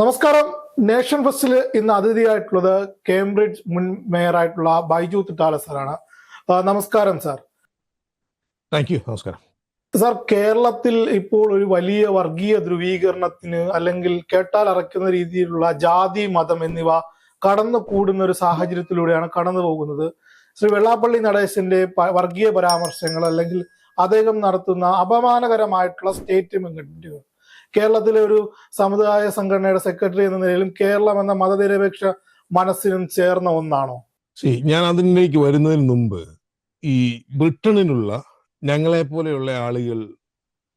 നമസ്കാരം. നേഷൻ ഫസ്റ്റിൽ ഇന്ന് അതിഥിയായിട്ടുള്ളത് കേംബ്രിഡ്ജ് മുൻ മേയറായിട്ടുള്ള ബൈജു തിട്ടാല സാറാണ്. നമസ്കാരം സാർ. താങ്ക് യു നമസ്കാരം. സാർ കേരളത്തിൽ ഇപ്പോൾ ഒരു വലിയ വർഗീയ ധ്രുവീകരണത്തിന് അല്ലെങ്കിൽ കേട്ടാൽ അറയ്ക്കുന്ന രീതിയിലുള്ള ജാതി മതം എന്നിവ കടന്നു കൂടുന്ന ഒരു സാഹചര്യത്തിലൂടെയാണ് കടന്നു പോകുന്നത്. ശ്രീ വെള്ളാപ്പള്ളി നടേശന്റെ വർഗീയ പരാമർശങ്ങൾ അല്ലെങ്കിൽ അദ്ദേഹം നടത്തുന്ന അപമാനകരമായിട്ടുള്ള സ്റ്റേറ്റ്മെന്റുകൾ. കേരളത്തിലെ ഒരു സമുദായ സംഘടനയുടെ സെക്രട്ടറി എന്ന നിലയിലും കേരളം എന്ന മതനിരപേക്ഷ മനസ്സിനും ചേർന്ന ഒന്നാണോ? ഞാൻ അതിലേക്ക് വരുന്നതിന് മുമ്പ് ഈ ബ്രിട്ടനിലുള്ള ഞങ്ങളെ പോലെയുള്ള ആളുകൾ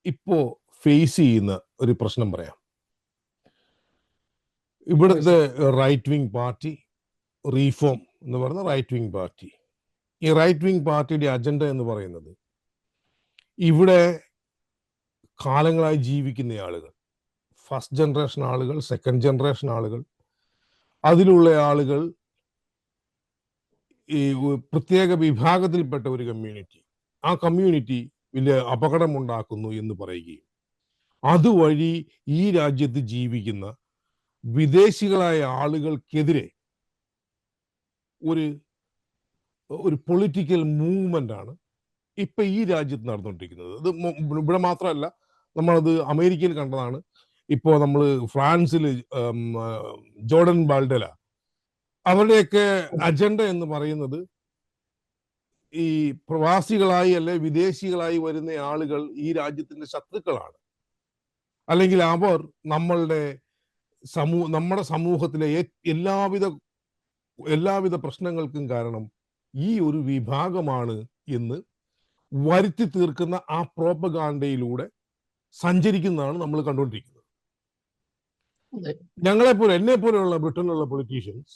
ഇപ്പോ ഫേസ് ചെയ്യുന്ന ഒരു പ്രശ്നം പറയാം. ഇവിടുത്തെ റൈറ്റ് വിങ് പാർട്ടി റീഫോം എന്ന് പറയുന്ന റൈറ്റ് വിങ് പാർട്ടി ഈ റൈറ്റ് വിങ് പാർട്ടിയുടെ അജണ്ട എന്ന് പറയുന്നത് ഇവിടെ കാലങ്ങളായി ജീവിക്കുന്ന ആളുകൾ. ഫസ്റ്റ് ജനറേഷൻ ആളുകൾ സെക്കൻഡ് ജനറേഷൻ ആളുകൾ. അതിലുള്ള ആളുകൾ ഈ പ്രത്യേക വിഭാഗത്തിൽപ്പെട്ട ഒരു കമ്മ്യൂണിറ്റി ആ കമ്മ്യൂണിറ്റി വലിയ അപകടമുണ്ടാക്കുന്നു എന്ന് പറയുകയും അതുവഴി ഈ രാജ്യത്ത് ജീവിക്കുന്ന വിദേശികളായ ആളുകൾക്കെതിരെ ഒരു ഒരു പൊളിറ്റിക്കൽ മൂവ്മെന്റ് ആണ് ഇപ്പൊ ഈ രാജ്യത്ത് നടന്നുകൊണ്ടിരിക്കുന്നത് മു- ഇവിടെ മാത്രമല്ല നമ്മളത് അമേരിക്കയിൽ കണ്ടതാണ്. ഇപ്പോൾ നമ്മൾ ഫ്രാൻസിൽ ജോർഡൻ ബാൾഡല. അവരുടെയൊക്കെ അജണ്ട എന്ന് പറയുന്നത് ഈ പ്രവാസികളായി അല്ലെ വിദേശികളായി വരുന്ന ആളുകൾ ഈ രാജ്യത്തിന്റെ ശത്രുക്കളാണ്. അല്ലെങ്കിൽ അവർ നമ്മളുടെ സമൂഹ നമ്മുടെ സമൂഹത്തിലെ എല്ലാവിധ എല്ലാവിധ പ്രശ്നങ്ങൾക്കും കാരണം ഈ ഒരു വിഭാഗമാണ് എന്ന് വരുത്തി തീർക്കുന്ന ആ പ്രോപ്പഗാണ്ടയിലൂടെ സഞ്ചരിക്കുന്നതാണ് നമ്മൾ കണ്ടുകൊണ്ടിരിക്കുന്നത്. ഞങ്ങളെപ്പോലെ ഞങ്ങളെ പോലെ എന്നെ പോലെയുള്ള ബ്രിട്ടനിലുള്ള പൊളിറ്റീഷ്യൻസ്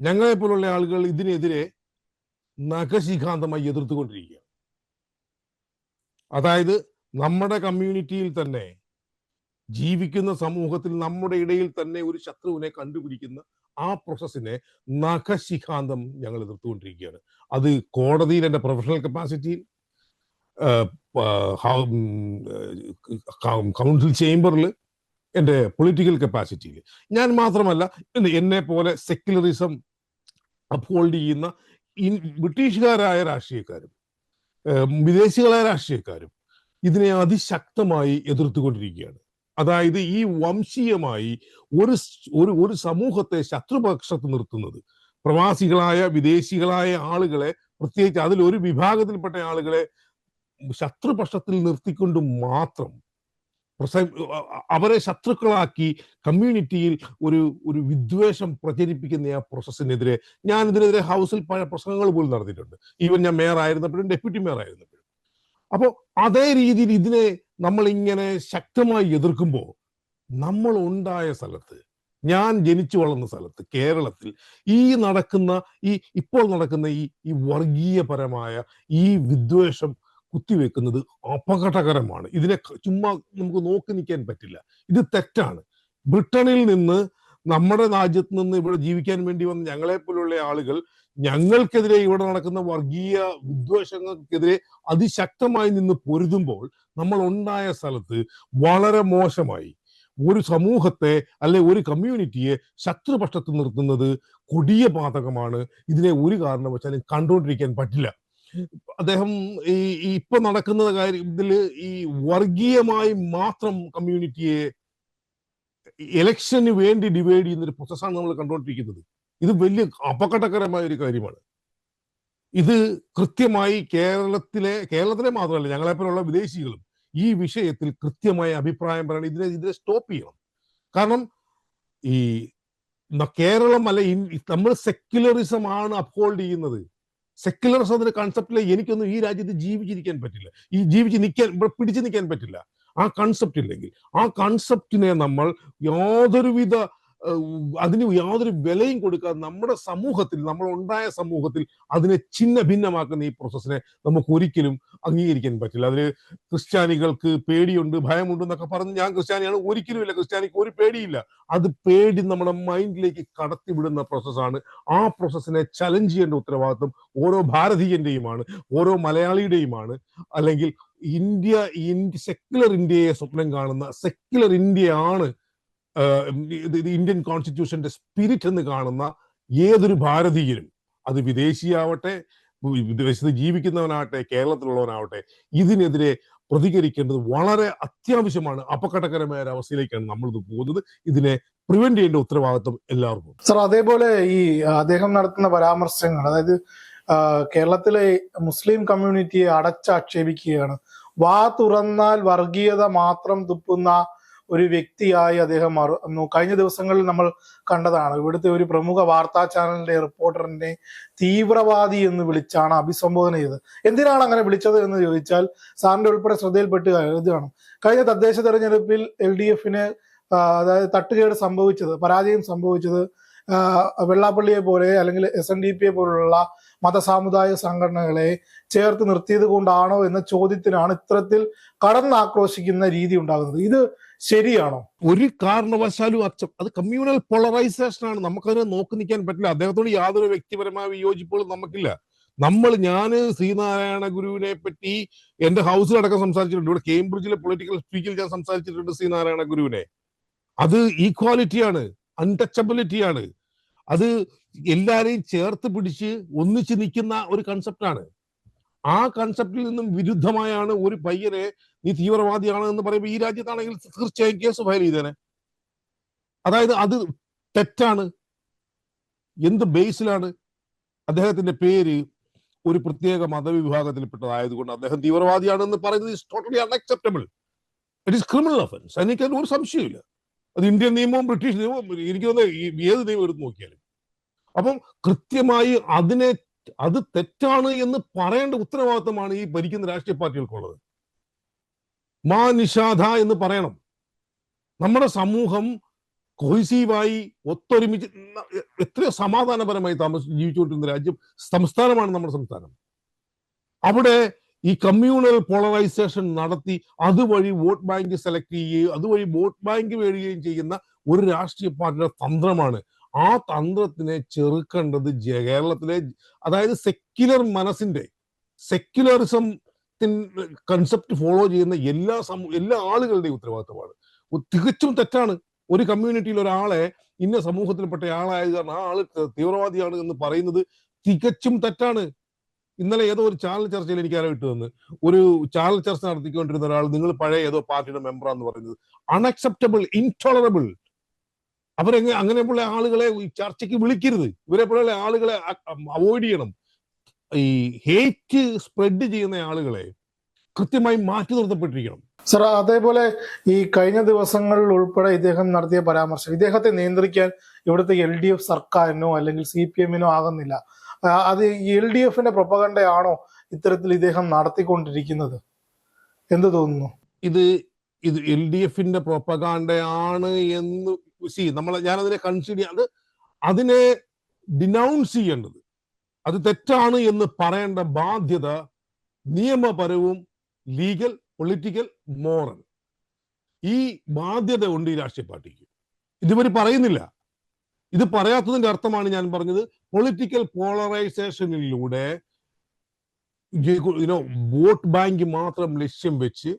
ഞങ്ങളെ പോലുള്ള ആളുകൾ ഇതിനെതിരെ നഖശിഖാന്തമായി എതിർത്തുകൊണ്ടിരിക്കുകയാണ്. അതായത് നമ്മുടെ കമ്മ്യൂണിറ്റിയിൽ തന്നെ ജീവിക്കുന്ന സമൂഹത്തിൽ നമ്മുടെ ഇടയിൽ തന്നെ ഒരു ശത്രുവിനെ കണ്ടുപിടിക്കുന്ന ആ പ്രോസസ്സിനെ നഖശിഖാന്തം ഞങ്ങൾ എതിർത്തുകൊണ്ടിരിക്കുകയാണ്. അത് കോടതിയിൽ എന്റെ പ്രൊഫഷണൽ കപ്പാസിറ്റിയിൽ കൗൺസിൽ ചേംബറിൽ എന്റെ പൊളിറ്റിക്കൽ കപ്പാസിറ്റിയിൽ. ഞാൻ മാത്രമല്ല എന്നെ- പോലെ സെക്യുലറിസം അപ്ഹോൾഡ് ചെയ്യുന്ന ബ്രിട്ടീഷുകാരായ രാഷ്ട്രീയക്കാരും വിദേശികളായ രാഷ്ട്രീയക്കാരും ഇതിനെ അതിശക്തമായി എതിർത്തുകൊണ്ടിരിക്കുകയാണ്. അതായത് ഈ വംശീയമായി ഒരു ഒരു ഒരു സമൂഹത്തെ ശത്രുപക്ഷത്ത് നിർത്തുന്നത്. പ്രവാസികളായ വിദേശികളായ ആളുകളെ പ്രത്യേകിച്ച് അതിൽ ഒരു വിഭാഗത്തിൽപ്പെട്ട ആളുകളെ ശത്രുപക്ഷത്തിൽ നിർത്തിക്കൊണ്ട് മാത്രം അവരെ ശത്രുക്കളാക്കി കമ്മ്യൂണിറ്റിയിൽ ഒരു ഒരു വിദ്വേഷം പ്രചരിപ്പിക്കുന്ന ആ പ്രോസസ്സിനെതിരെ ഞാൻ ഇതിനെതിരെ ഹൗസിൽ പല പ്രസംഗങ്ങൾ പോലും നടത്തിയിട്ടുണ്ട്. ഈവൻ ഞാൻ മേയർ ആയിരുന്നപ്പോഴും ഡെപ്യൂട്ടി മേയർ ആയിരുന്നപ്പോഴും. അപ്പോൾ അതേ രീതിയിൽ ഇതിനെ നമ്മൾ ഇങ്ങനെ ശക്തമായി എതിർക്കുമ്പോൾ നമ്മൾ ഉണ്ടായ സ്ഥലത്ത് ഞാൻ ജനിച്ചു വളർന്ന സ്ഥലത്ത് കേരളത്തിൽ ഈ നടക്കുന്ന ഈ ഇപ്പോൾ നടക്കുന്ന ഈ ഈ വർഗീയപരമായ ഈ വിദ്വേഷം കുത്തിവെക്കുന്നത് അപകടകരമാണ്. ഇതിനെ ചുമ്മാ നമുക്ക് നോക്കി നിൽക്കാൻ പറ്റില്ല. ഇത് തെറ്റാണ്. ബ്രിട്ടനിൽ നിന്ന് നമ്മുടെ രാജ്യത്ത് നിന്ന് ഇവിടെ ജീവിക്കാൻ വേണ്ടി വന്ന ഞങ്ങളെ പോലുള്ള ആളുകൾ ഞങ്ങൾക്കെതിരെ ഇവിടെ നടക്കുന്ന വർഗീയ വിദ്വേഷങ്ങൾക്കെതിരെ അതിശക്തമായി നിന്ന് പൊരുതുമ്പോൾ നമ്മൾ ഉണ്ടായ സ്ഥലത്ത് വളരെ മോശമായി ഒരു സമൂഹത്തെ അല്ലെ ഒരു കമ്മ്യൂണിറ്റിയെ ശത്രുപക്ഷത്ത് നിർത്തുന്നത് കൊടിയ പാതകമാണ് ഇതിനെ ഒരു കാരണവശാലും കണ്ടുകൊണ്ടിരിക്കാൻ പറ്റില്ല. അദ്ദേഹം ഈ ഇപ്പൊ നടക്കുന്ന കാര്യത്തിൽ ഈ വർഗീയമായി മാത്രം കമ്മ്യൂണിറ്റിയെ ഇലക്ഷന് വേണ്ടി ഡിവൈഡ് ചെയ്യുന്ന ഒരു പ്രോസസ്സാണ് നമ്മൾ കണ്ടുകൊണ്ടിരിക്കുന്നത്. ഇത് വലിയ അപകടകരമായ ഒരു കാര്യമാണ്. ഇത് കൃത്യമായി കേരളത്തിലെ കേരളത്തിലെ മാത്രമല്ല ഞങ്ങളെപ്പോലുള്ള വിദേശികളും ഈ വിഷയത്തിൽ കൃത്യമായ അഭിപ്രായം പറയണം. ഇതിനെ ഇതിനെ സ്റ്റോപ്പ് ചെയ്യണം. കാരണം ഈ കേരളം അല്ല നമ്മൾ സെക്യുലറിസം ആണ് അപ്ഹോൾഡ് ചെയ്യുന്നത്. സെക്യുലറിസം എന്ന കൺസെപ്റ്റിൽ എനിക്കൊന്നും ഈ രാജ്യത്ത് ജീവിച്ചിരിക്കാൻ പറ്റില്ല. ഈ ജീവിച്ച് നിൽക്കാൻ ഇവിടെ പിടിച്ചു നിൽക്കാൻ പറ്റില്ല. ആ കൺസെപ്റ്റ് ഇല്ലെങ്കിൽ ആ കൺസെപ്റ്റിനെ നമ്മൾ യാതൊരുവിധ അതിന് യാതൊരു വിലയും കൊടുക്കാതെ നമ്മുടെ സമൂഹത്തിൽ നമ്മൾ ഉണ്ടായ സമൂഹത്തിൽ അതിനെ ചിന്ന ഭിന്നമാക്കുന്ന ഈ പ്രോസസ്സിനെ നമുക്ക് ഒരിക്കലും അംഗീകരിക്കാൻ പറ്റില്ല. അതിന് ക്രിസ്ത്യാനികൾക്ക് പേടിയുണ്ട് ഭയമുണ്ട് എന്നൊക്കെ പറഞ്ഞ് ഞാൻ ക്രിസ്ത്യാനിയാണ് ഒരിക്കലും ഇല്ല ക്രിസ്ത്യാനിക്ക് ഒരു പേടിയില്ല. അത് പേടി നമ്മുടെ മൈൻഡിലേക്ക് കടത്തിവിടുന്ന പ്രോസസ്സാണ് ആ പ്രോസസ്സിനെ ചലഞ്ച് ചെയ്യേണ്ട ഉത്തരവാദിത്വം ഓരോ ഭാരതീയന്റെയുമാണ് ഓരോ മലയാളിയുടെയുമാണ്. അല്ലെങ്കിൽ ഇന്ത്യ സെക്യുലർ ഇന്ത്യയെ സ്വപ്നം കാണുന്ന സെക്യുലർ ഇന്ത്യയാണ് ഇന്ത്യൻ കോൺസ്റ്റിറ്റ്യൂഷന്റെ സ്പിരിറ്റ് എന്ന് കാണുന്ന ഏതൊരു ഭാരതീയനും അത് വിദേശിയാവട്ടെ വിദേശത്ത് ജീവിക്കുന്നവനാവട്ടെ കേരളത്തിലുള്ളവനാവട്ടെ ഇതിനെതിരെ പ്രതികരിക്കേണ്ടത് വളരെ അത്യാവശ്യമാണ്. അപകടകരമായ ഒരു അവസ്ഥയിലേക്കാണ് നമ്മളിത് പോകുന്നത്. ഇതിനെ പ്രിവെന്റ് ചെയ്യേണ്ട ഉത്തരവാദിത്വം എല്ലാവർക്കും സർ അതേപോലെ ഈ അദ്ദേഹം നടത്തുന്ന പരാമർശങ്ങൾ അതായത് കേരളത്തിലെ മുസ്ലിം കമ്മ്യൂണിറ്റിയെ അടച്ചാക്ഷേപിക്കുകയാണ്. വാ തുറന്നാൽ വർഗീയത മാത്രം തുപ്പുന്ന ഒരു വ്യക്തിയായി അദ്ദേഹം മാറുന്നു കഴിഞ്ഞ ദിവസങ്ങളിൽ നമ്മൾ കണ്ടതാണ്. ഇവിടുത്തെ ഒരു പ്രമുഖ വാർത്താ ചാനലിന്റെ റിപ്പോർട്ടറിനെ തീവ്രവാദി എന്ന് വിളിച്ചാണ് അഭിസംബോധന ചെയ്തത്. എന്തിനാണ് അങ്ങനെ വിളിച്ചത് എന്ന് ചോദിച്ചാൽ സാറിന്റെ ഉൾപ്പെടെ ശ്രദ്ധയിൽപ്പെട്ട് ഇതാണ്. കഴിഞ്ഞ തദ്ദേശ തെരഞ്ഞെടുപ്പിൽ എൽ ഡി എഫിന് അതായത് തട്ടുകേട് സംഭവിച്ചത് പരാജയം സംഭവിച്ചത് വെള്ളാപ്പള്ളിയെ പോലെ അല്ലെങ്കിൽ എസ് എൻ ഡി പിയെ പോലുള്ള മതസാമുദായിക സംഘടനകളെ ചേർത്ത് നിർത്തിയത് കൊണ്ടാണോ എന്ന ചോദ്യത്തിനാണ് ഇത്തരത്തിൽ കടന്നാക്രോശിക്കുന്ന രീതി ഉണ്ടാകുന്നത്. ഇത് ശരിയാണോ? ഒരു കാരണവശാലും അച്ഛൻ അത് കമ്മ്യൂണൽ പോളറൈസേഷൻ ആണ്. നമുക്കതിനെ നോക്കി നിൽക്കാൻ പറ്റില്ല. അദ്ദേഹത്തോട് യാതൊരു വ്യക്തിപരമായ വിയോജിപ്പുകളും നമുക്കില്ല. നമ്മൾ ഞാൻ ശ്രീനാരായണ ഗുരുവിനെ പറ്റി എന്റെ ഹൗസിലടക്കം സംസാരിച്ചിട്ടുണ്ട്. ഇവിടെ കേംബ്രിഡ്ജിലെ പൊളിറ്റിക്കൽ സ്പീക്കിൽ ഞാൻ സംസാരിച്ചിട്ടുണ്ട് ശ്രീനാരായണ ഗുരുവിനെ. അത് ഈക്വാലിറ്റിയാണ് അൺടച്ചബിലിറ്റിയാണ് അത് എല്ലാരെയും ചേർത്ത് പിടിച്ച് ഒന്നിച്ച് നിൽക്കുന്ന ഒരു കൺസെപ്റ്റാണ് ആ കൺസെപ്റ്റിൽ നിന്നും വിരുദ്ധമായാണ് ഒരു പയ്യനെ നീ തീവ്രവാദിയാണ് എന്ന് പറയുമ്പോൾ ഈ രാജ്യത്താണെങ്കിൽ തീർച്ചയായും കേസ് ഫയൽ ചെയ്തേനെ. അതായത് അത് തെറ്റാണ്. എന്ത് ബേസിലാണ്? അദ്ദേഹത്തിന്റെ പേര് ഒരു പ്രത്യേക മതവിഭാഗത്തിൽപ്പെട്ടതായതുകൊണ്ട് അദ്ദേഹം തീവ്രവാദിയാണെന്ന് പറയുന്നത് is totally unacceptable it is criminal offence എനിക്ക് ഒരു സംശയമില്ല അത് ഇന്ത്യൻ നിയമവും ബ്രിട്ടീഷ് നിയമവും എനിക്ക് തോന്നുന്നത് ഈ ഏത് നിയമം എടുത്ത് നോക്കിയാലും. അപ്പം കൃത്യമായി അതിനെ അത് തെറ്റാണ് എന്ന് പറയേണ്ട ഉത്തരവാദിത്തമാണ് ഈ ഭരിക്കുന്ന രാഷ്ട്രീയ പാർട്ടികൾക്കുള്ളത്. മാ നിഷാദ എന്ന് പറയണം. നമ്മുടെ സമൂഹം കോഹിസീവായി ഒത്തൊരുമിച്ച് എത്ര സമാധാനപരമായി താമസ ജീവിച്ചുകൊണ്ടിരുന്ന രാജ്യം സംസ്ഥാനമാണ് നമ്മുടെ സംസ്ഥാനം. അവിടെ ഈ കമ്മ്യൂണൽ പോളറൈസേഷൻ നടത്തി അതുവഴി വോട്ട് ബാങ്ക് സെലക്ട് ചെയ്യുകയും അതുവഴി വോട്ട് ബാങ്ക് വേടുകയും ചെയ്യുന്ന ഒരു രാഷ്ട്രീയ പാർട്ടിയുടെ തന്ത്രമാണ് ആ തന്ത്രത്തിനെ ചെറുക്കേണ്ടത് കേരളത്തിലെ അതായത് സെക്യുലർ മനസ്സിന്റെ സെക്യുലറിസം കൺസെപ്റ്റ് ഫോളോ ചെയ്യുന്ന എല്ലാ സമൂ എല്ലാ ആളുകളുടെയും ഉത്തരവാദിത്തമാണ്. തികച്ചും തെറ്റാണ്. ഒരു കമ്മ്യൂണിറ്റിയിൽ ഒരാളെ ഇന്ന സമൂഹത്തിൽപ്പെട്ട ആളായത് കാരണം ആ ആൾ തീവ്രവാദിയാണ് എന്ന് പറയുന്നത് തികച്ചും തെറ്റാണ്. ഇന്നലെ ഏതോ ഒരു ചാനൽ ചർച്ചയിൽ എനിക്ക് ആരോ ഇട്ടു തന്ന് ഒരു ചാനൽ ചർച്ച നടത്തിക്കൊണ്ടിരുന്ന ഒരാൾ നിങ്ങൾ പഴയ ഏതോ പാർട്ടിയുടെ മെമ്പറാന്ന് പറയുന്നത്. അൺഅക്സെപ്റ്റബിൾ ഇൻടോളറബിൾ അവരെങ്ങനെ അങ്ങനെയുള്ള ആളുകളെ ചർച്ചയ്ക്ക് വിളിക്കരുത്. ഇവരെ പോലെയുള്ള ആളുകളെ അവോയ്ഡ് ചെയ്യണം. ഈ ഹേറ്റ് സ്പ്രെഡ് ചെയ്യുന്ന ആളുകളെ കൃത്യമായി മാറ്റി നിർത്തപ്പെട്ടിരിക്കണം. സർ അതേപോലെ ഈ കഴിഞ്ഞ ദിവസങ്ങളിൽ ഉൾപ്പെടെ ഇദ്ദേഹം നടത്തിയ പരാമർശം ഇദ്ദേഹത്തെ നിയന്ത്രിക്കാൻ ഇവിടുത്തെ എൽ ഡി എഫ് സർക്കാരിനോ അല്ലെങ്കിൽ സി പി എമ്മിനോ ആകുന്നില്ല. അത് എൽ ഡി എഫിന്റെ പ്രൊപ്പകണ്ടയാണോ ഇത്തരത്തിൽ ഇദ്ദേഹം നടത്തിക്കൊണ്ടിരിക്കുന്നത്? എന്ത് തോന്നുന്നു? ഇത് ഇത് എൽ ഡി എഫിന്റെ പ്രൊപ്പകാണ്ടയാണ് എന്ന് സി നമ്മൾ ഞാനതിനെ കൺസിഡർ അത് അതിനെ ഡിനൗൺസ് ചെയ്യേണ്ടത്. അത് തെറ്റാണ് എന്ന് പറയേണ്ട ബാധ്യത നിയമപരവും ലീഗൽ പൊളിറ്റിക്കൽ മോറൽ ഈ ബാധ്യത ഉണ്ട് ഈ രാഷ്ട്രീയ പാർട്ടിക്ക്. ഇതിവർ പറയുന്നില്ല. ഇത് പറയാത്തതിന്റെ അർത്ഥമാണ് ഞാൻ പറഞ്ഞത്. പൊളിറ്റിക്കൽ പോളറൈസേഷനിലൂടെ വോട്ട് ബാങ്ക് മാത്രം ലക്ഷ്യം വെച്ച്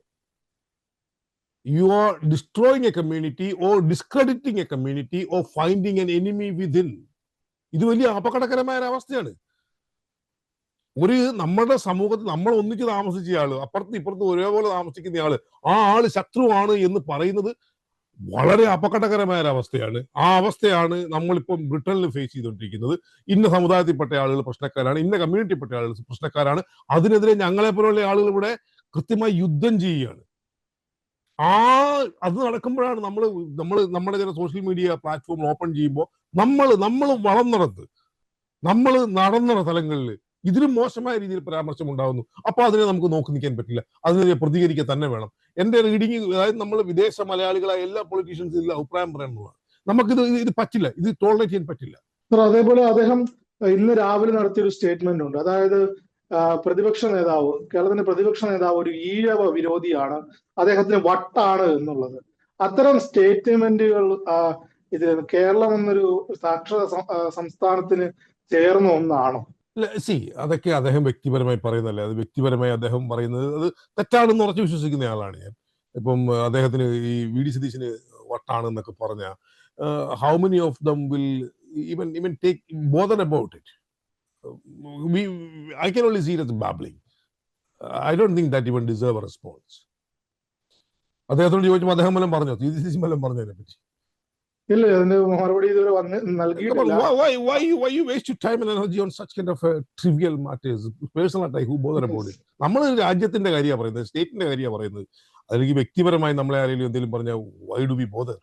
you are destroying a community or discrediting a community or finding an enemy within. ഇത് വലിയ അപകടകരമായ ഒരു അവസ്ഥയാണ്. ഒരു നമ്മുടെ സമൂഹത്തിൽ നമ്മൾ ഒന്നിച്ച് താമസിച്ച ആൾ അപ്പുറത്ത് ഇപ്പുറത്ത് ഒരേപോലെ താമസിക്കുന്ന ആൾ ആ ആൾ ശത്രുവാണ് എന്ന് പറയുന്നത് വളരെ അപകടകരമായ ഒരു അവസ്ഥയാണ്. ആ അവസ്ഥയാണ് നമ്മളിപ്പം ബ്രിട്ടനിൽ ഫേസ് ചെയ്തുകൊണ്ടിരിക്കുന്നത്. ഇന്ന സമുദായത്തിൽപ്പെട്ട ആളുകൾ പ്രശ്നക്കാരാണ് ഇന്ന കമ്മ്യൂണിറ്റിപ്പെട്ട ആളുകൾ പ്രശ്നക്കാരാണ്. അതിനെതിരെ ഞങ്ങളെ പോലുള്ള ആളുകൾ ഇവിടെ കൃത്യമായി യുദ്ധം ചെയ്യുകയാണ്. ആ അത് നടക്കുമ്പോഴാണ് നമ്മൾ നമ്മൾ നമ്മുടെ ചില സോഷ്യൽ മീഡിയ പ്ലാറ്റ്ഫോം ഓപ്പൺ ചെയ്യുമ്പോൾ നമ്മൾ നമ്മൾ വളർന്നിടത്ത് നമ്മൾ നടന്നിട സ്ഥലങ്ങളിൽ ഇതിലും മോശമായ രീതിയിൽ പരാമർശം ഉണ്ടാകുന്നു അപ്പൊ അതിനെ നമുക്ക് നോക്കി നിൽക്കാൻ പറ്റില്ല. അതിനെതിരെ പ്രതികരിക്കുക തന്നെ വേണം. എന്റെ റീഡിങ് അതായത് നമ്മൾ വിദേശ മലയാളികളായ എല്ലാ പൊളിറ്റീഷ്യൻസും ഇതിൽ അഭിപ്രായം പറയാനുള്ളതാണ് നമുക്കിത് ഇത് പറ്റില്ല. ഇത് ടോളറേറ്റ് ചെയ്യാൻ പറ്റില്ല. അതേപോലെ അദ്ദേഹം ഇന്ന് രാവിലെ നടത്തിയ ഒരു സ്റ്റേറ്റ്മെന്റ് ഉണ്ട്. അതായത് പ്രതിപക്ഷ നേതാവ് കേരളത്തിന്റെ പ്രതിപക്ഷ നേതാവ് ഒരു ഈഴവ വിരോധിയാണ്. അദ്ദേഹത്തിന് വട്ടാണ് എന്നുള്ളത്. അത്തരം സ്റ്റേറ്റ്മെന്റുകൾ ഇത് കേരളം എന്നൊരു സാക്ഷര സംസ്ഥാനത്തിന് ചേർന്ന ഒന്നാണോ. സി അതൊക്കെ അദ്ദേഹം വ്യക്തിപരമായി പറയുന്നല്ലേ അത് വ്യക്തിപരമായി അദ്ദേഹം പറയുന്നത് അത് തെറ്റാണെന്ന് ഉറച്ചു വിശ്വസിക്കുന്ന ആളാണ് ഞാൻ. ഇപ്പം അദ്ദേഹത്തിന് ഈ വി ഡി സതീശിന് വട്ടാണ് എന്നൊക്കെ പറഞ്ഞ how many of them will even even take bother about it we I can only see it as babbling. I don't think that even deserve a response. അദ്ദേഹത്തോട് ചോദിച്ചപ്പോൾ അദ്ദേഹം വല്ലതും പറഞ്ഞോ സി വല്ലതും പറഞ്ഞതിനെ പറ്റി ഇല്ല അതിന്റെ മറുപടി ഇതുവരെ വന്ന് നൽകിയിട്ടില്ല why, why, why, you, waste your time and energy on such kind of uh, trivial matters? Personal attack, who bother about it? നമ്മൾ രാജ്യത്തിന്റെ കാര്യമാണ് പറയുന്നത് സ്റ്റേറ്റിന്റെ കാര്യമാണ് പറയുന്നത് അല്ലെങ്കിൽ വ്യക്തിപരമായി നമ്മളെ ആരെങ്കിലും എന്തെങ്കിലും പറഞ്ഞാൽ വൈ ഡു ബി ബോധർ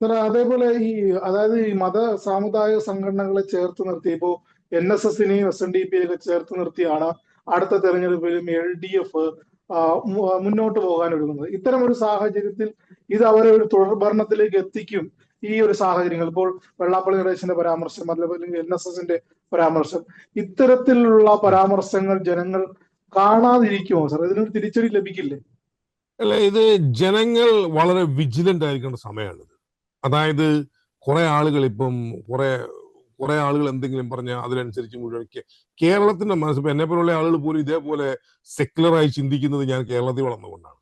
അതേപോലെ ഈ അതായത് ഈ മത സാമുദായിക സംഘടനകളെ ചേർത്ത് നിർത്തി ഇപ്പോ എൻ എസ് എസിനെയും എസ് എൻ ഡി പി ഒക്കെ ചേർത്ത് നിർത്തിയാണ് അടുത്ത തെരഞ്ഞെടുപ്പിലും എൽ ഡി എഫ് മുന്നോട്ട് പോകാൻ ഒരുങ്ങുന്നത് ഇത്തരം ഒരു സാഹചര്യത്തിൽ ഇത് അവരെ ഒരു തുടർ ഭരണത്തിലേക്ക് എത്തിക്കും ഈ ഒരു സാഹചര്യങ്ങൾ. ഇപ്പോൾ വെള്ളാപ്പള്ളി നടേശന്റെ പരാമർശം അല്ലെങ്കിൽ എൻ എസ് എസിന്റെ പരാമർശം ഇത്തരത്തിലുള്ള പരാമർശങ്ങൾ ജനങ്ങൾ കാണാതിരിക്കുമോ സാർ ഇതിനൊരു തിരിച്ചടി ലഭിക്കില്ലേ? അല്ല ഇത് ജനങ്ങൾ വളരെ വിജിലന്റ് ആയിരിക്കേണ്ട സമയമാണിത് അതായത് കുറെ ആളുകൾ ഇപ്പം കുറെ കുറെ ആളുകൾ എന്തെങ്കിലും പറഞ്ഞ അതിനനുസരിച്ച് മുഴുവൻ കേരളത്തിന്റെ മനസ്സ് ഇപ്പൊ എന്നെ പോലുള്ള ആളുകൾ പോലും ഇതേപോലെ സെക്യുലറായി ചിന്തിക്കുന്നത് ഞാൻ കേരളത്തിൽ വളർന്നുകൊണ്ടാണ്.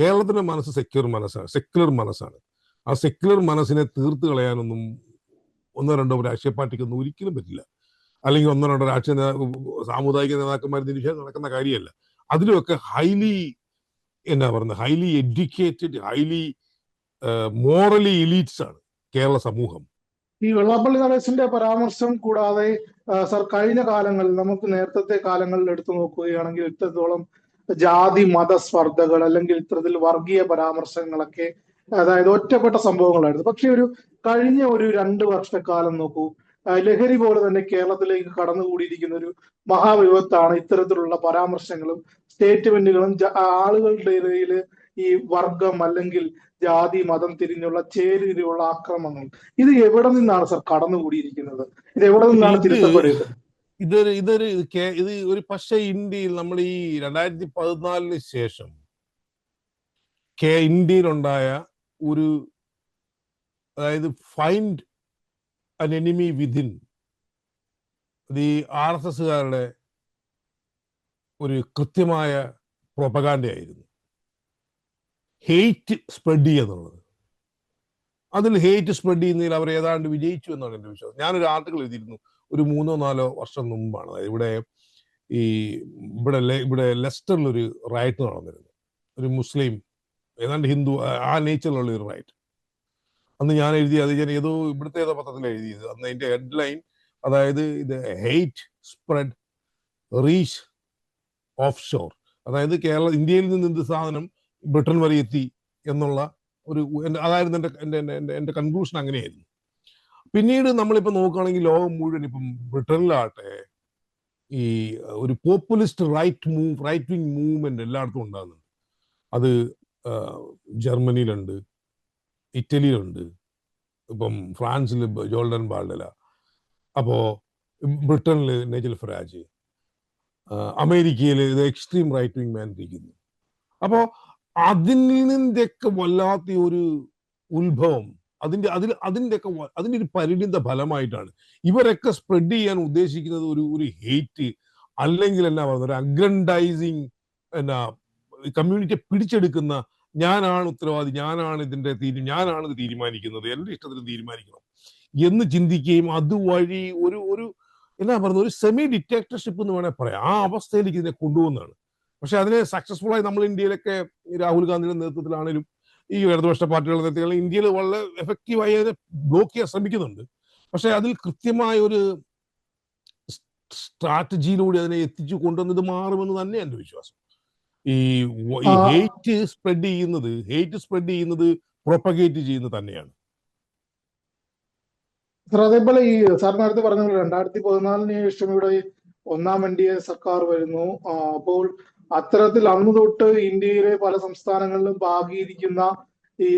കേരളത്തിന്റെ മനസ്സ് സെക്യുലർ മനസ്സാണ് സെക്യുലർ മനസ്സാണ്. ആ സെക്യുലർ മനസ്സിനെ തീർത്ത് കളയാനൊന്നും ഒന്നോ രണ്ടോ രാഷ്ട്രീയ പാർട്ടിക്കൊന്നും ഒരിക്കലും പറ്റില്ല. അല്ലെങ്കിൽ ഒന്നോ രണ്ടോ രാഷ്ട്രീയ സാമുദായിക നേതാക്കന്മാർ നിരീക്ഷണം നടക്കുന്ന കാര്യമല്ല. അതിലുമൊക്കെ ഹൈലി എന്നാ പറയുന്നത് highly educated highly morally elites ആണ് കേരള സമൂഹം. ഈ വെള്ളാപ്പള്ളി നടേശന്റെ പരാമർശം കൂടാതെ സർ കഴിഞ്ഞ കാലങ്ങളിൽ നമുക്ക് നേരത്തെ കാലങ്ങളിൽ എടുത്തു നോക്കുകയാണെങ്കിൽ ഇത്രത്തോളം ജാതി മത സ്പർദ്ധകൾ അല്ലെങ്കിൽ ഇത്തരത്തിൽ വർഗീയ പരാമർശങ്ങളൊക്കെ അതായത് ഒറ്റപ്പെട്ട സംഭവങ്ങളായിരുന്നു. പക്ഷെ ഒരു കഴിഞ്ഞ ഒരു രണ്ട് വർഷക്കാലം നോക്കൂ ലഹരി പോലെ തന്നെ കേരളത്തിലേക്ക് കടന്നുകൂടിയിരിക്കുന്ന ഒരു മഹാവിപത്താണ് ഇത്തരത്തിലുള്ള പരാമർശങ്ങളും സ്റ്റേറ്റ്മെന്റുകളും ആളുകളുടെ ഇടയിൽ ഈ വർഗം അല്ലെങ്കിൽ ജാതി മതം തിരിഞ്ഞുള്ള ചേരിതിരിവുള്ള ആക്രമണങ്ങൾ. ഇത് എവിടെ നിന്നാണ് സർ കടന്നുകൂടിയിരിക്കുന്നത്? ഇത് എവിടെ നിന്നാണ് തിരുത്തപ്പെടുന്നത്? ഇതൊരു ഇതൊരു ഇത് ഒരു പക്ഷേ ഇന്ത്യയിൽ നമ്മൾ ഈ രണ്ടായിരത്തി പതിനാലിന് ശേഷം കെ ഇന്ത്യയിലുണ്ടായ ഒരു അതായത് ഫൈൻഡ് അൻ എനിമി വിതിൻ ഈ ആർ എസ് എസ്സുകാരുടെ ഒരു കൃത്യമായ പ്രൊപ്പഗാൻഡയായിരുന്നു ഹെയ്റ്റ് സ്പ്രെഡ് ചെയ്യുക എന്നുള്ളത്. അതിൽ ഹെയ്റ്റ് സ്പ്രെഡ് ചെയ്യുന്നതിൽ അവർ ഏതാണ്ട് വിജയിച്ചു എന്നാണ് എന്റെ വിശ്വാസം. ഞാനൊരു ആർട്ടിക്കിൾ എഴുതിയിരുന്നു. ഒരു മൂന്നോ നാലോ വർഷം മുമ്പാണ്. ഇവിടെ ഈ ഇവിടെ ഇവിടെ ലെസ്റ്ററിൽ ഒരു റൈറ്റ് നടന്നിരുന്നു. ഒരു മുസ്ലിം ഏതാണ്ട് ഹിന്ദു ആ- ആ നേച്ചറിലുള്ള ഒരു റൈറ്റ് അന്ന് ഞാൻ എഴുതി അത് ഞാൻ ഏതോ ഇവിടുത്തെ ഏതോ പത്രത്തിൽ എഴുതിയത്. അന്ന് അതിന്റെ ഹെഡ്ലൈൻ അതായത് ഇത് hate spread reach of shore അതായത് കേരള ഇന്ത്യയിൽ നിന്ന് എന്ത് സാധനം ബ്രിട്ടൻ വരെ എത്തി എന്നുള്ള ഒരു അതായിരുന്നു എന്റെ എന്റെ എന്റെ എന്റെ കൺക്ലൂഷൻ അങ്ങനെയായിരുന്നു. പിന്നീട് നമ്മളിപ്പോൾ നോക്കുകയാണെങ്കിൽ ലോകം മുഴുവൻ ഇപ്പം ബ്രിട്ടനിലാട്ടെ ഈ ഒരു populist right move right wing movement എല്ലായിടത്തും ഉണ്ടാകുന്നുണ്ട്. അത് ജർമ്മനിയിലുണ്ട് ഇറ്റലിയിലുണ്ട് ഇപ്പം ഫ്രാൻസിൽ ജോൾഡൻ ബാൾഡല അപ്പോ ബ്രിട്ടനിൽ നെജൽ ഫറാജ് അമേരിക്കയിൽ ഇത് എക്സ്ട്രീം റൈറ്റ് വിങ് മാൻ ഇരിക്കുന്നു. അപ്പോ അതിൽ നിന്നൊക്കെ വല്ലാത്ത ഒരു ഉത്ഭവം. അതിന്റെ അതിൽ അതിന്റെയൊക്കെ അതിന്റെ ഒരു പരിണിത ഫലമായിട്ടാണ്. ഇവരൊക്കെ സ്പ്രെഡ് ചെയ്യാൻ ഉദ്ദേശിക്കുന്നത് ഒരു ഒരു ഹേറ്റ് അല്ലെങ്കിൽ എന്നാ പറയുന്നത് ഒരു അഗ്രണ്ടൈസിങ് എന്നാ കമ്മ്യൂണിറ്റിയെ പിടിച്ചെടുക്കുന്ന ഞാനാണ് ഉത്തരവാദി ഞാനാണ് ഇതിന്റെ തീരു ഞാനാണ് ഇത് തീരുമാനിക്കുന്നത് എന്റെ ഇഷ്ടത്തിന് തീരുമാനിക്കണം എന്ന് ചിന്തിക്കുകയും അതുവഴി ഒരു ഒരു എന്നാ പറയുന്നത് ഒരു സെമി ഡിറ്റക്ടർഷിപ്പ് എന്ന് വേണേൽ പറയാം. ആ അവസ്ഥയിലേക്ക് ഇതിനെ കൊണ്ടുപോകുന്നതാണ്. പക്ഷെ അതിനെ സക്സസ്ഫുൾ ആയി നമ്മൾ ഇന്ത്യയിലൊക്കെ രാഹുൽ ഗാന്ധിയുടെ നേതൃത്വത്തിലാണെങ്കിലും ഈ ഇടതുപക്ഷ പാർട്ടികളുടെ നേതൃത്വത്തിൽ ഇന്ത്യയിൽ വളരെ എഫക്റ്റീവായി അതിനെ ബ്ലോക്ക് ചെയ്യാൻ ശ്രമിക്കുന്നുണ്ട്. പക്ഷെ അതിൽ കൃത്യമായ ഒരു സ്ട്രാറ്റജിയിലൂടെ അതിനെ എത്തിച്ചു കൊണ്ടുവന്നത് മാറുമെന്ന് തന്നെ എന്റെ വിശ്വാസം. ഈ ഹെയ്റ്റ് സ്പ്രെഡ് ചെയ്യുന്നത് ഹേറ്റ് സ്പ്രെഡ് ചെയ്യുന്നത് പ്രൊപ്പഗേറ്റ് ചെയ്യുന്നത് തന്നെയാണ്. സർ അതേപോലെ ഈ സാർ നേരത്തെ പറഞ്ഞ പോലെ രണ്ടായിരത്തി പതിനാലിന് ശേഷം ഇവിടെ ഒന്നാം എൻ ഡി എ സർക്കാർ വരുന്നു. അപ്പോൾ അത്തരത്തിൽ അന്ന് തൊട്ട് ഇന്ത്യയിലെ പല സംസ്ഥാനങ്ങളിലും പാകിയിരിക്കുന്ന ഈ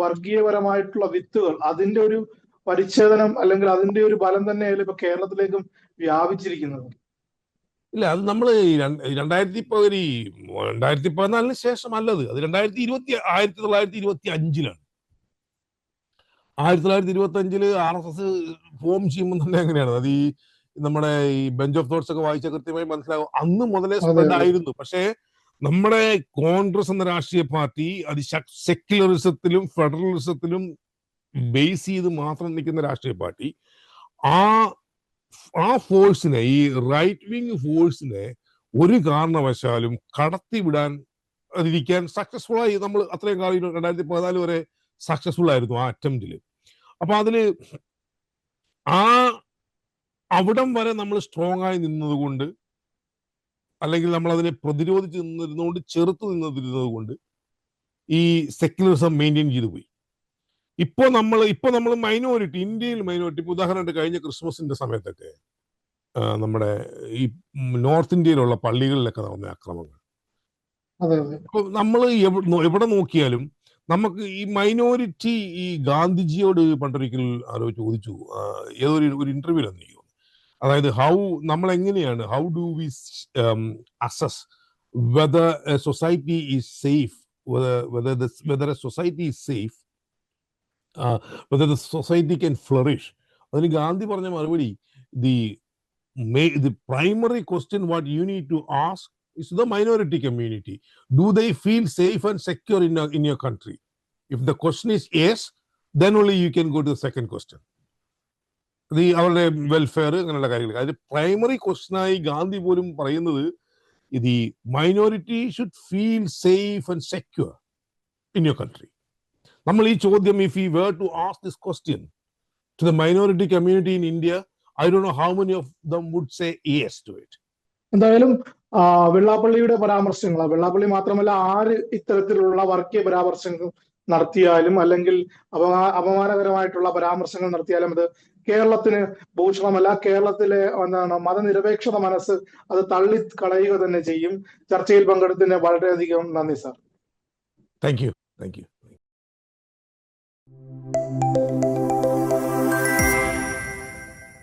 വർഗീയപരമായിട്ടുള്ള വിത്തുകൾ അതിന്റെ ഒരു പരിച്ഛേദനം അല്ലെങ്കിൽ അതിന്റെ ഒരു ബലം തന്നെയല്ല ഇപ്പൊ കേരളത്തിലേക്കും വ്യാപിച്ചിരിക്കുന്നത്? ഇല്ല അത് നമ്മൾ രണ്ടായിരത്തി പതിനി രണ്ടായിരത്തി പതിനാലിന് ശേഷം അല്ലത്. അത് രണ്ടായിരത്തി ഇരുപത്തി ആയിരത്തി തൊള്ളായിരത്തി ഇരുപത്തി അഞ്ചിലാണ്. ആയിരത്തി തൊള്ളായിരത്തി ഇരുപത്തി അഞ്ചിൽ ആർ എസ് എസ് ഫോം ചെയ്യുമ്പോൾ തന്നെ എങ്ങനെയാണ്? അത് ഈ നമ്മുടെ ഈ ബെഞ്ച് ഓഫ് തോട്ട്സ് ഒക്കെ വായിച്ച കൃത്യമായി മനസ്സിലാകും അന്ന് മുതലേ സ്പ്രെഡ് ആയിരുന്നു. പക്ഷേ നമ്മുടെ കോൺഗ്രസ് എന്ന രാഷ്ട്രീയ പാർട്ടി അത് സെക്യുലറിസത്തിലും ഫെഡറലിസത്തിലും ബേസ് ചെയ്ത് മാത്രം നിൽക്കുന്ന രാഷ്ട്രീയ പാർട്ടി ആ ആ ഫോഴ്സിനെ ഈ റൈറ്റ് വിങ് ഫോഴ്സിനെ ഒരു കാരണവശാലും കടത്തിവിടാൻ അതിരിക്കാൻ സക്സസ്ഫുൾ ആയി നമ്മൾ അത്രയും കാലം രണ്ടായിരത്തി പതിനാല് വരെ സക്സസ്ഫുൾ ആയിരുന്നു ആ അറ്റംപ്റ്റിൽ അപ്പൊ അതിൽ ആ അവിടം വരെ നമ്മൾ സ്ട്രോങ് ആയി നിന്നതുകൊണ്ട് അല്ലെങ്കിൽ നമ്മൾ അതിനെ പ്രതിരോധിച്ച് നിന്നിരുന്നുകൊണ്ട് ചെറുത്ത് നിന്നിരുന്നത് കൊണ്ട് ഈ സെക്യുലറിസം മെയിന്റെയിൻ ചെയ്തു പോയി. ഇപ്പോൾ നമ്മൾ ഇപ്പോൾ നമ്മൾ മൈനോറിറ്റി ഇന്ത്യയിൽ മൈനോറിറ്റി ഇപ്പോൾ ഉദാഹരണമായിട്ട് കഴിഞ്ഞ ക്രിസ്മസിന്റെ സമയത്തൊക്കെ നമ്മുടെ ഈ നോർത്ത് ഇന്ത്യയിലുള്ള പള്ളികളിലൊക്കെ നടന്ന അക്രമങ്ങൾ അപ്പൊ നമ്മൾ എവിടെ നോക്കിയാലും നമുക്ക് ഈ മൈനോറിറ്റി ഈ ഗാന്ധിജിയോട് പണ്ടൊരിക്കൽ ആരോ ചോദിച്ചു ഏതൊരു ഒരു ഇന്റർവ്യൂ എനിക്ക് തോന്നുന്നു അതായത് ഹൗ നമ്മൾ എങ്ങനെയാണ് how do we assess whether society is safe whether a society is safe whether the society can flourish അതിന് ഗാന്ധി പറഞ്ഞ മറുപടി the the primary question what you need to ask is the minority community. Do they feel safe and secure in, your- in your country? If the question is yes, then only you can go to the second question. ഈ അവരുടെ welfare അങ്ങനെയുള്ള കാര്യങ്ങൾ അതിൽ primary ക്വസ്റ്റനായി Gandhi പോലും പറയുന്നത് ഇത് ഈ minority should feel safe and secure in your country നമ്മൾ ഈ ചോദ്യം if you were to ask this question to the minority community in India I doubt how many of them would say yes to it എന്തായാലും വെള്ളാപ്പള്ളിയുടെ പരാമർശങ്ങൾ വെള്ളാപ്പള്ളി മാത്രമല്ല ആര് ഇത്തരത്തിലുള്ള വർഗീയ പരാമർശങ്ങൾ നടത്തിയാലും അല്ലെങ്കിൽ അപമാ അപമാനകരമായിട്ടുള്ള പരാമർശങ്ങൾ നടത്തിയാലും അത് കേരളത്തിന് ഭൂഷണമല്ല. കേരളത്തിലെ എന്താണ് മതനിരപേക്ഷത മനസ്സ് അത് തള്ളി കളയുക തന്നെ ചെയ്യും. ചർച്ചയിൽ പങ്കെടുത്തതിന് വളരെയധികം നന്ദി sir. Thank you thank you